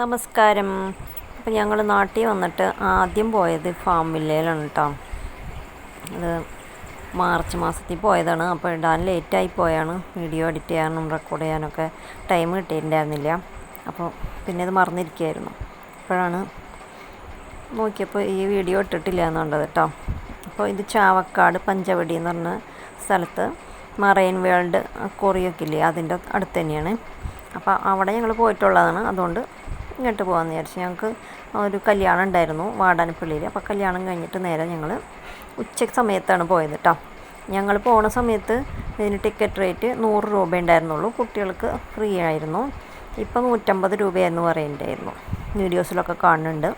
നമസ്കാരം. അപ്പം ഞങ്ങൾ നാട്ടിൽ വന്നിട്ട് ആദ്യം പോയത് ഫാം വില്ലയിലാണ് കേട്ടോ അത് മാർച്ച് മാസത്തിൽ പോയതാണ്. അപ്പോൾ ഇടാൻ ലേറ്റായി പോയാണ്. വീഡിയോ എഡിറ്റ് ചെയ്യാനും റെക്കോർഡ് ചെയ്യാനൊക്കെ ടൈം കിട്ടിയിട്ടുണ്ടായിരുന്നില്ല. അപ്പോൾ പിന്നെ ഇത് മറന്നിരിക്കുകയായിരുന്നു. അപ്പോഴാണ് നോക്കിയപ്പോൾ ഈ വീഡിയോ ഇട്ടിട്ടില്ല എന്നുണ്ടത് കേട്ടോ അപ്പോൾ ഇത് ചാവക്കാട് പഞ്ചവടി എന്ന് പറഞ്ഞ സ്ഥലത്ത് മറൈൻ വേൾഡ് കൊറിയൊക്കെ ഇല്ലേ? അതിന്റെ അടുത്ത് തന്നെയാണ്. അപ്പോൾ അവിടെ ഞങ്ങൾ പോയിട്ടുള്ളതാണ്. അതുകൊണ്ട് ഇങ്ങോട്ട് പോകാമെന്ന് വിചാരിച്ചു. ഞങ്ങൾക്ക് ഒരു കല്യാണം ഉണ്ടായിരുന്നു വാടാനപ്പള്ളിയിൽ അപ്പോൾ കല്യാണം കഴിഞ്ഞിട്ട് നേരെ ഞങ്ങൾ ഉച്ചയ്ക്ക് സമയത്താണ് പോയത് കേട്ടോ ഞങ്ങൾ പോണ സമയത്ത് ഇതിന് ടിക്കറ്റ് റേറ്റ് നൂറ് രൂപ ഉണ്ടായിരുന്നുള്ളൂ. കുട്ടികൾക്ക് ഫ്രീ ആയിരുന്നു. ഇപ്പോൾ നൂറ്റമ്പത് രൂപയായിരുന്നു പറയുന്നുണ്ടായിരുന്നു വീഡിയോസിലൊക്കെ കാണുന്നുണ്ട്.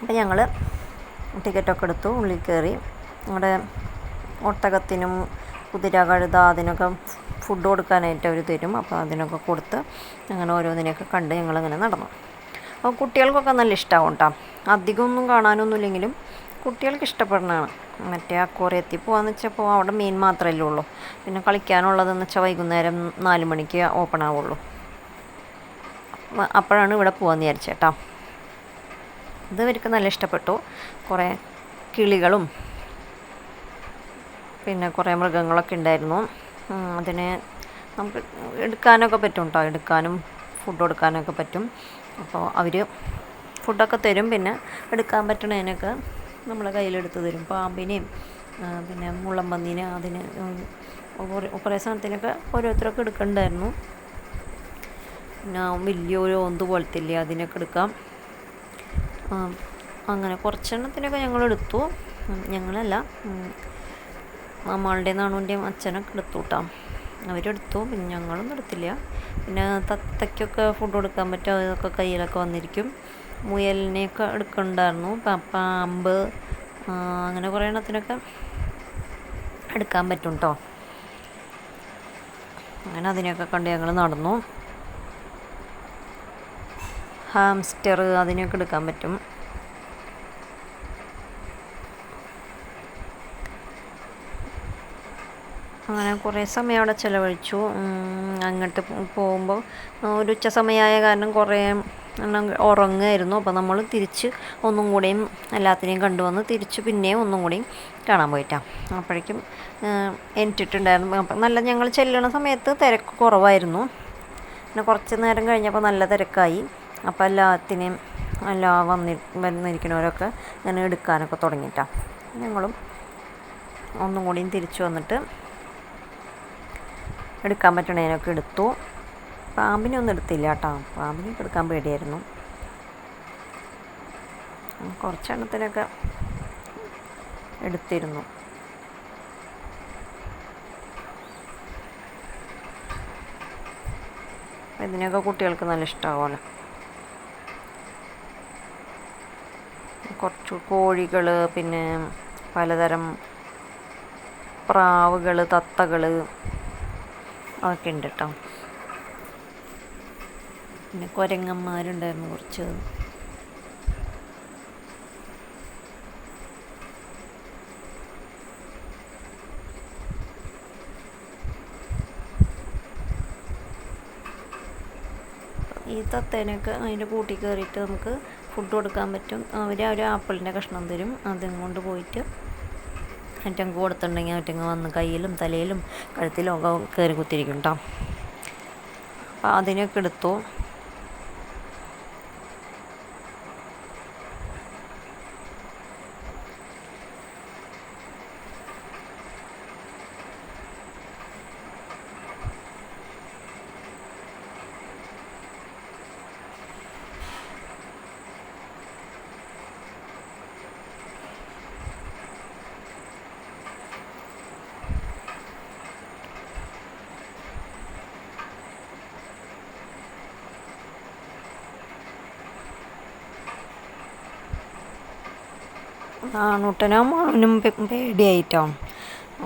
അപ്പം ഞങ്ങൾ ടിക്കറ്റൊക്കെ എടുത്തു. ഉള്ളിൽ കയറി. നമ്മുടെ ഒട്ടകത്തിനും കുതിര കഴുത അതിനൊക്കെ ഫുഡ് കൊടുക്കാനായിട്ട് അവർ തരും. അപ്പോൾ അതിനൊക്കെ കൊടുത്ത് അങ്ങനെ ഓരോന്നിനെയൊക്കെ കണ്ട് ഞങ്ങളിങ്ങനെ നടന്നു. അപ്പോൾ കുട്ടികൾക്കൊക്കെ നല്ല ഇഷ്ടമാവും കേട്ടോ അധികമൊന്നും കാണാനൊന്നുമില്ലെങ്കിലും കുട്ടികൾക്ക് ഇഷ്ടപ്പെടുന്നതാണ്. മറ്റേ അക്കോറിയത്തിൽ പോകാന്ന് വെച്ചപ്പോൾ അവിടെ മീൻ മാത്രമല്ലേ ഉള്ളൂ. പിന്നെ കളിക്കാനുള്ളതെന്ന് വെച്ചാൽ വൈകുന്നേരം നാല് മണിക്ക് ഓപ്പൺ ആവുള്ളൂ. അപ്പോഴാണ് ഇവിടെ പോകാമെന്ന് വിചാരിച്ചേട്ടാ ഇത് ഇവർക്ക് നല്ല ഇഷ്ടപ്പെട്ടു. കുറേ കിളികളും പിന്നെ കുറേ മൃഗങ്ങളൊക്കെ ഉണ്ടായിരുന്നു. അതിനെ നമുക്ക് എടുക്കാനൊക്കെ പറ്റും കേട്ടോ എടുക്കാനും ഫുഡ് കൊടുക്കാനൊക്കെ പറ്റും. അപ്പോൾ അവർ ഫുഡൊക്കെ തരും. പിന്നെ എടുക്കാൻ പറ്റണതിനൊക്കെ നമ്മൾ കയ്യിലെടുത്ത് തരും. പാമ്പിനെയും പിന്നെ മുള്ളമ്പന്നീനെ അതിന് കുറേ സാധനത്തിനൊക്കെ ഓരോരുത്തരൊക്കെ എടുക്കണ്ടായിരുന്നു. പിന്നെ വലിയൊരു ഒന്ത് പോലത്തെ ഇല്ലേ അതിനൊക്കെ എടുക്കാം. അങ്ങനെ കുറച്ചെണ്ണത്തിനൊക്കെ ഞങ്ങൾ എടുത്തു ഞങ്ങളല്ല നമ്മളുടെ നാണുവിന്റെയും അച്ഛനൊക്കെ എടുത്തു കൂട്ടാം അവരെടുത്തു പിന്നെ ഞങ്ങളൊന്നും എടുത്തില്ല. പിന്നെ തത്തയ്ക്കൊക്കെ ഫുഡ് കൊടുക്കാൻ പറ്റും അതൊക്കെ കയ്യിലൊക്കെ വന്നിരിക്കും. മുയലിനെയൊക്കെ എടുക്കണ്ടായിരുന്നു. പാമ്പ് അങ്ങനെ കുറേ എണ്ണത്തിനൊക്കെ എടുക്കാൻ പറ്റും കേട്ടോ അങ്ങനെ അതിനെയൊക്കെ കണ്ട് ഞങ്ങൾ നടന്നു. ഹാംസ്റ്റർ അതിനെയൊക്കെ എടുക്കാൻ പറ്റും. അങ്ങനെ കുറേ സമയം അവിടെ ചിലവഴിച്ചു. അങ്ങോട്ട് പോകുമ്പോൾ ഒരു ഉച്ച സമയമായ കാരണം കുറേ ഉറങ്ങുമായിരുന്നു അപ്പോൾ നമ്മൾ തിരിച്ച് ഒന്നും കൂടിയും എല്ലാത്തിനെയും കണ്ടുവന്ന് തിരിച്ച് പിന്നെയും ഒന്നും കൂടിയും കാണാൻ പോയിട്ടാണ് അപ്പോഴേക്കും എനിക്കിട്ടുണ്ടായിരുന്നു അപ്പം നല്ല ഞങ്ങൾ ചെല്ലണ സമയത്ത് തിരക്ക് കുറവായിരുന്നു. പിന്നെ കുറച്ച് നേരം കഴിഞ്ഞപ്പോൾ നല്ല തിരക്കായി. അപ്പോൾ എല്ലാത്തിനെയും എല്ലാ വന്നി വന്നിരിക്കുന്നവരൊക്കെ ഇങ്ങനെ എടുക്കാനൊക്കെ തുടങ്ങിയിട്ടാണ് ഞങ്ങളും ഒന്നും കൂടിയും തിരിച്ചു വന്നിട്ട് എടുക്കാൻ പറ്റണതിനൊക്കെ എടുത്തു. പാമ്പിനെ ഒന്നും എടുത്തില്ല കേട്ടോ. പാമ്പിനെ എടുക്കാൻ പേടിയായിരുന്നു. കുറച്ചെണ്ണത്തിനൊക്കെ എടുത്തിരുന്നു. ഇതിനൊക്കെ കുട്ടികൾക്ക് നല്ല ഇഷ്ടമാവുമല്ലോ കുറച്ച് കോഴികൾ പിന്നെ പലതരം പ്രാവുകൾ തത്തകൾ അതൊക്കെ ഉണ്ട് കേട്ടോ. പിന്നെ കുരങ്ങന്മാരുണ്ടായിരുന്നു കുറച്ച്. ഈ തത്തേനൊക്കെ അതിന്റെ കൂട്ടി കയറിയിട്ട് നമുക്ക് ഫുഡ് കൊടുക്കാൻ പറ്റും. അവർ ഒരു ആപ്പിളിന്റെ കഷ്ണം തരും. അതും കൊണ്ട് പോയിട്ട് അറ്റങ്ങ് കൊടുത്തിട്ടുണ്ടെങ്കിൽ അറ്റങ്ങ് വന്ന് കയ്യിലും തലയിലും കഴുത്തിലും ഒക്കെ കയറി കുത്തിരിക്കും കേട്ടോ അപ്പോൾ അതിനൊക്കെ എടുത്തു. ആണൂട്ടനും പേടിയായിട്ടോ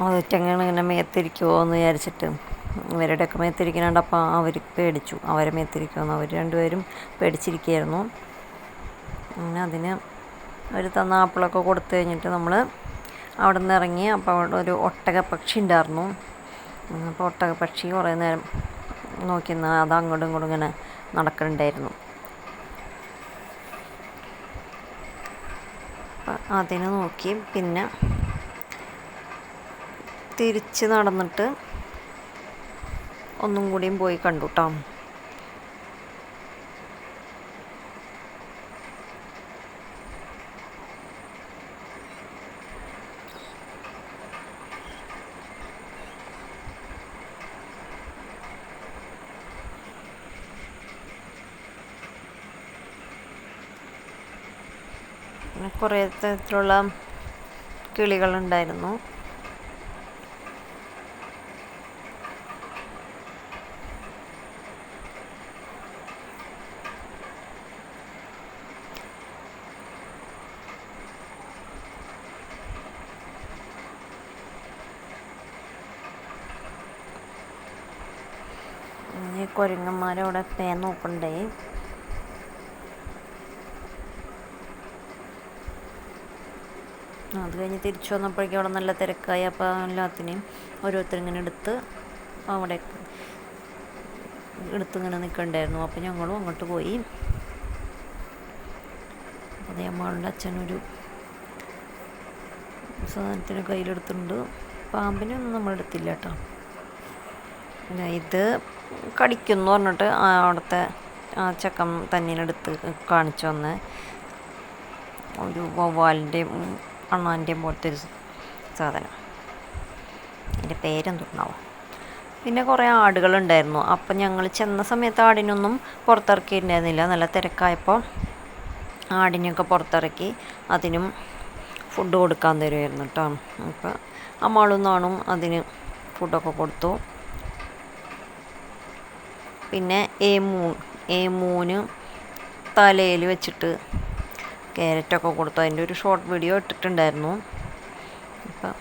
ഒറ്റങ്ങനെ ഇങ്ങനെ മേത്തിരിക്കുമോ എന്ന് വിചാരിച്ചിട്ട്. ഇവരുടെയൊക്കെ മേത്തിരിക്കുന്നുണ്ട്. അപ്പോൾ അവർ പേടിച്ചു. അവരെ മേത്തിരിക്കുമെന്ന് അവർ രണ്ടുപേരും പേടിച്ചിരിക്കുകയായിരുന്നു. അങ്ങനെ അതിന് അവർ തന്ന ആപ്പിളൊക്കെ കൊടുത്തു കഴിഞ്ഞിട്ട് നമ്മൾ അവിടെ നിന്ന് ഇറങ്ങി. അപ്പോൾ അവിടെ ഒരു ഒട്ടക പക്ഷി ഉണ്ടായിരുന്നു. അപ്പോൾ ഒട്ടക പക്ഷി കുറേ നേരം നോക്കി അത് അങ്ങോട്ടും ഇങ്ങോട്ടും ഇങ്ങനെ നടക്കുന്നുണ്ടായിരുന്നു അതിന് നോക്കി. പിന്നെ തിരിച്ച് നടന്നിട്ട് ഒന്നും കൂടിയും പോയി കണ്ടു കേട്ടോ പിന്നെ കുറേ തരത്തിലുള്ള കിളികളുണ്ടായിരുന്നു. കുരങ്ങന്മാരവിടെ തേ നോക്കണ്ടേ? അത് കഴിഞ്ഞ് തിരിച്ചു വന്നപ്പോഴേക്കും അവിടെ നല്ല തിരക്കായി അപ്പോൾ എല്ലാത്തിനെയും ഓരോരുത്തരിങ്ങനെ എടുത്ത് അവിടെ എടുത്ത് ഇങ്ങനെ നിൽക്കണ്ടായിരുന്നു. അപ്പോൾ ഞങ്ങളും അങ്ങോട്ട് പോയി. അതേ അമ്മളുടെ അച്ഛനൊരു സാധനത്തിന് കയ്യിലെടുത്തിട്ടുണ്ട്. പാമ്പിനൊന്നും നമ്മൾ എടുത്തില്ല കേട്ടോ. പിന്നെ ഇത് കടിക്കുന്നു പറഞ്ഞിട്ട് അവിടുത്തെ ആ ചക്കം തന്നീനെടുത്ത് കാണിച്ചു വന്ന് ഒരു വവ്വാലിന്റെയും അണ്ണാന്റെയും പോലത്തെ ഒരു സാധനം. അതിന്റെ പേരെന്തുണ്ടാവും പിന്നെ കുറേ ആടുകളുണ്ടായിരുന്നു. അപ്പം ഞങ്ങൾ ചെന്ന സമയത്ത് ആടിനൊന്നും പുറത്തിറക്കിയിട്ടുണ്ടായിരുന്നില്ല. നല്ല തിരക്കായപ്പോൾ ആടിനെയൊക്കെ പുറത്തിറക്കി അതിനും ഫുഡ് കൊടുക്കാൻ തരുമായിരുന്നു കേട്ടോ. അപ്പം അമ്മാളും നാണും അതിന് ഫുഡൊക്കെ കൊടുത്തു. പിന്നെ ഏമൂ ഏമൂന് തലയിൽ വെച്ചിട്ട് ക്യാരറ്റൊക്കെ കൊടുത്തു. അതിന്റെ ഒരു ഷോർട്ട് വീഡിയോ ഇട്ടിട്ടുണ്ടായിരുന്നു. അപ്പം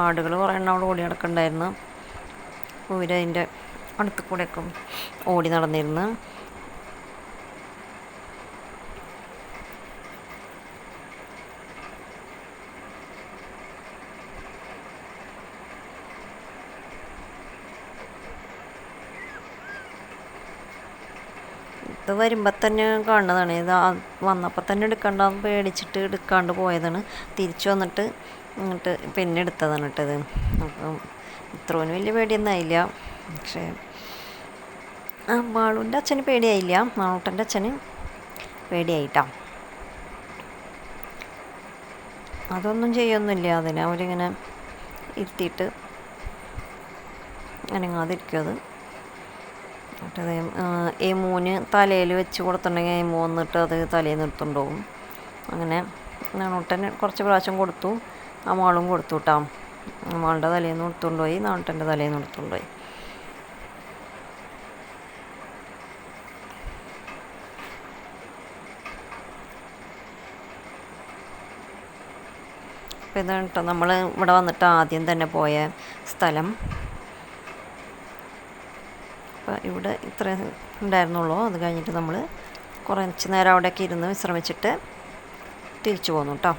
ആടുകൾ കുറേ എണ്ണം അവിടെ ഓടി നടക്കുന്നുണ്ടായിരുന്നു ഇവരതിന്റെ അടുത്ത് കൂടെയൊക്കെ ഓടി നടന്നിരുന്നു. ഇത് വരുമ്പോൾ തന്നെ കാണുന്നതാണ്. ഇത് വന്നപ്പോൾ തന്നെ എടുക്കണ്ടെന്ന് പേടിച്ചിട്ട് എടുക്കാണ്ട് പോയതാണ്. തിരിച്ചു വന്നിട്ട് എന്നിട്ട് പിന്നെ എടുത്തതാണ് കേട്ടത് അപ്പം ഇത്രയും വലിയ പേടിയൊന്നും ആയില്ല. പക്ഷേ ആ മാളുവിന്റെ അച്ഛന് പേടിയായില്ല. മാളൂട്ടന്റെ അച്ഛന് പേടിയായിട്ടാ. അതൊന്നും ചെയ്യൊന്നുമില്ല. അതിനെ അവരിങ്ങനെ ഇരുത്തിയിട്ട് അനങ്ങാതിരിക്കും അത്. മറ്റേത് എമൂന് തലയിൽ വെച്ച് കൊടുത്തിട്ടുണ്ടെങ്കിൽ എമു വന്നിട്ട് അത് തലയിൽ നിർത്തുണ്ടാവും അങ്ങനെ നാണൂട്ടൻ കുറച്ച് പ്രാവശ്യം കൊടുത്തു. അമ്മാളും കൊടുത്തു കേട്ടോ മോളുടെ തലയിൽ നിന്ന് എടുത്തുകൊണ്ടുപോയി നാണൂട്ടന്റെ തലയിൽ നിന്ന് എടുത്തുകൊണ്ടുപോയി അപ്പോൾ ഇതാണ് കേട്ടോ നമ്മൾ ഇവിടെ വന്നിട്ട് ആദ്യം തന്നെ പോയ സ്ഥലം. അപ്പോൾ ഇവിടെ ഇത്ര ഉണ്ടായിരുന്നുള്ളൂ. അത് കഴിഞ്ഞിട്ട് നമ്മൾ കുറച്ച് നേരം അവിടെയൊക്കെ ഇരുന്ന് വിശ്രമിച്ചിട്ട് തിരിച്ചു പോന്നു കേട്ടോ